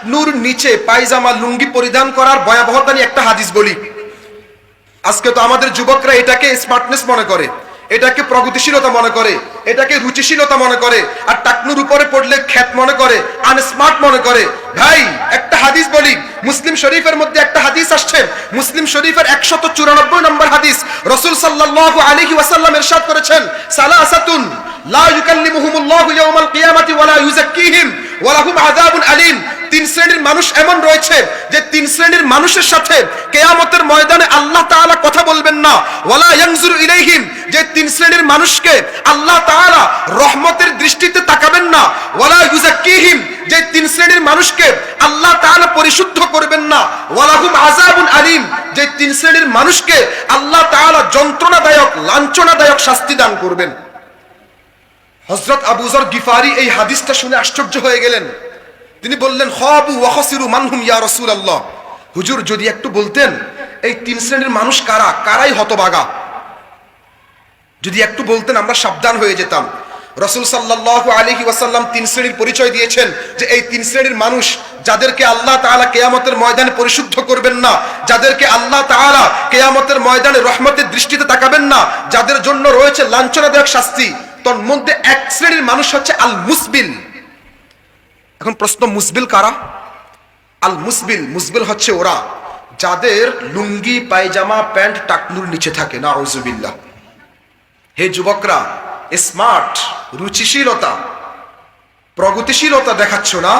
টাকনুর নিচে পায়জামা লুঙ্গি পরিধান করার ভয়াবহতা নিয়ে একটা হাদিস বলি। আজকে তো আমাদের যুবকরা এটাকে স্মার্টনেস মনে করে, এটাকে প্রগতিশীলতা মনে করে, এটাকে রুচিশীলতা মনে করে, আর টাকনুর উপরে পড়লে খ্যাত মনে করে আনস্মার্ট মনে করে। ভাই, একটা হাদিস বলি, মুসলিম শরীফের মধ্যে একটা হাদিস আসছে, মুসলিম শরীফের একশত চুরানব্বই নম্বর হাদিস, রসুল সাল্লাল্লাহু আলাইহি ওয়াসাল্লাম ইরশাদ করেছেন, সালাসাতুন, লা ইউকাল্লিমুহুমুল্লাহু ইয়াওমাল কিয়ামাতি ওয়ালা ইউযাক্কিহিম। ওয়া লাহুম আযাবুন আলীম। তিন শ্রেণির মানুষ এমন রয়েছে যে তিন শ্রেণির মানুষের সাথে কেয়ামতের ময়দানে আল্লাহ তাআলা কথা বলবেন না। ওয়ালা ইয়ানজুরু ইলাইহিম। যে তিন শ্রেণির মানুষকে আল্লাহ তাআলা রহমতের দৃষ্টিতে তাকাবেন না। ওয়ালা ইউযাক্কিহিম। যে তিন শ্রেণির মানুষকে আল্লাহ তাআলা পরিশুদ্ধ করবেন না। ওয়ালাহুম আযাবুন আলীম। যে তিন শ্রেণির মানুষকে আল্লাহ তাআলা যন্ত্রণাদায়ক, লাঞ্ছনাদায়ক শাস্তি দান করবেন। হযরত আবুজর গিফারি এই হাদিসটা শুনে আশ্চর্য হয়ে গেলেন। তিনি বললেন, খাবু ওয়া খাসিরু মানহুম ইয়া রাসূলুল্লাহ। হুজুর, যদি একটু বলতেন, এই তিন শ্রেণির মানুষ কারা? কারাই হতবাগা। যদি একটু বলতেন, আমরা সাবধান হয়ে যেতাম। রসুল সাল্লাহ আলহি ওয়াসাল্লাম তিন শ্রেণির পরিচয় দিয়েছেন যে এই তিন শ্রেণির মানুষ যাদেরকে আল্লাহ তাআলা কেয়ামতের ময়দানে পরিশুদ্ধ করবেন না, যাদেরকে আল্লাহ তাআলা কেয়ামতের ময়দানে রহমতের দৃষ্টিতে তাকাবেন না, যাদের জন্য রয়েছে লাঞ্ছনাদায়ক শাস্তি। তোর মধ্যে এক শ্রেণির মানুষ হচ্ছে আল মুসবিল এখন প্রশ্ন, মুসবিল কারা? আল মুসবিল মুসবিল হচ্ছে ওরা যাদের লুঙ্গি, পায়জামা, প্যান্ট, টাকনুর নিচে থাকে। না হে যুবকরা স্মার্ট, রুচিশীলতা, প্রগতিশীলতা দেখাচ্ছ না?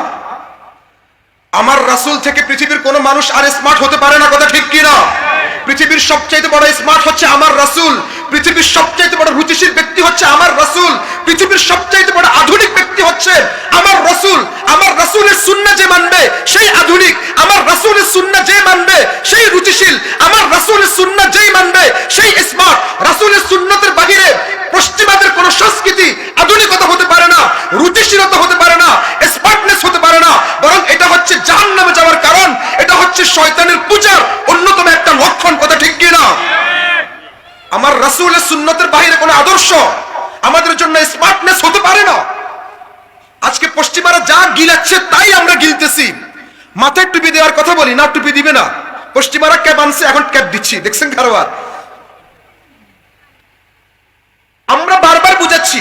আমার রাসূল থেকে পৃথিবীর কোন মানুষ আর স্মার্ট হতে পারে না, কথা ঠিক কিনা? পৃথিবীর সবচাইতে বড় স্মার্ট হচ্ছে আমার রাসূল। পৃথিবীর সবচাইতে বড় রুচিশীল ব্যক্তি হচ্ছে আমার রাসূল। পৃথিবীর সবচাইতে বড় আধুনিক ব্যক্তি হচ্ছে আমার রাসূল। আমার রাসূলের সুন্নাহ যে মানবে, সেই আধুনিক। আমার রাসূলের সুন্নাহ যে মানবে, সেই রুচিশীল। আমার রাসূলের সুন্নাহ যেই মানবে, সেই স্মার্ট রাসূলের সুন্নতের বাহিরে পশ্চিমাদের কোন সংস্কৃতি আধুনিকতা হতে পারে না রুচিশীলতা হতে পারে না স্মার্টনেস হতে পারে না বরং এটা হচ্ছে জাহান্নামে যাওয়ার কারণ এটা হচ্ছে শয়তানের পূজার অন্যতম একটা লক্ষণ কথা ঠিক কি না? আমার রাসূলের সুন্নতের বাহিরে কোনো আদর্শ আমাদের জন্য স্মার্টনেস হতে পারে না। আজকে পশ্চিমারা যা গিলাচ্ছে তাই আমরা গিলতেছি। মাথায় টুপি দেওয়ার কথা বলি, না টুপি দিবে না। পশ্চিমারা ক্যাব আনছে, এখন ক্যাব দিচ্ছি। দেখছেন কারবার? আমরা বারবার বুঝাচ্ছি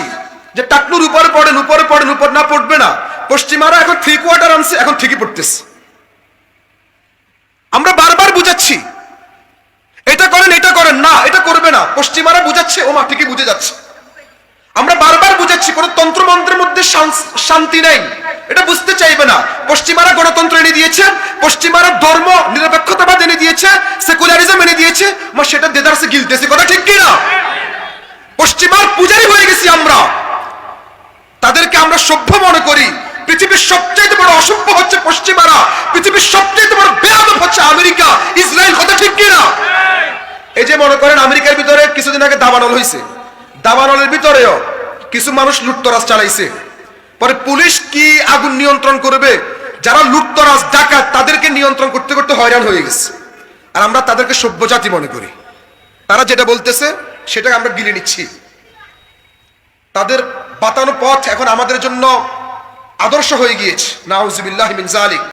যে টাকনুর উপরে পড়েন উপরে পড়েন, উপর না পড়বে না। পশ্চিমারা এখন থ্রি কোয়ার্টার আনছে, এখন ঠিকই পড়তেছে। আমরা বারবার বুঝাচ্ছি। এটা করেন এটা করেন। না, এটা করবে না। পশ্চিমারা বুঝাচ্ছে ও মা ঠিকই বুঝে যাচ্ছে। আমরা বারবার বুঝাচ্ছি, কোন তন্ত্রমন্ত্রের মধ্যে শান্তি নেই। এটা বুঝতে চাইবে না। পশ্চিমারা গণতন্ত্র এনে দিয়েছে, পশ্চিমারা ধর্ম নিরপেক্ষতাবাদ এনে দিয়েছে সেকুলারিজম এনে দিয়েছে, মা, সেটা দেদারসে গিলতেছে কথা ঠিক কি না পশ্চিমার পূজারি হয়ে গেছি আমরা। তাদেরকে আমরা সভ্য মনে করি। পৃথিবীর সবচেয়ে বড় অসভ্য হচ্ছে পশ্চিমারা। পৃথিবীর সবচেয়ে বড় বেয়াদব হচ্ছে আমেরিকা ইসরায়েল কথা ঠিক কিনা এই যে মনে করেন আমেরিকার ভিতরে কিছুদিন আগে দাবানল হয়েছে দাবানলের ভিতরেও কিছু মানুষ লুটতরাজ চালাইছে। পরে পুলিশ কি আগুন নিয়ন্ত্রণ করবে, যারা লুটতরাজ, ডাকাত, তাদেরকে নিয়ন্ত্রণ করতে করতে হয়রান হয়ে গেছে। আর আমরা তাদেরকে সভ্য জাতি মনে করি। তারা যেটা বলতেছে, সেটাকে আমরা গিলে নিচ্ছি। তাদের বাতানো পথ এখন আমাদের জন্য আদর্শ হয়ে গিয়েছে। নাউজুবিল্লাহ মিন জালিক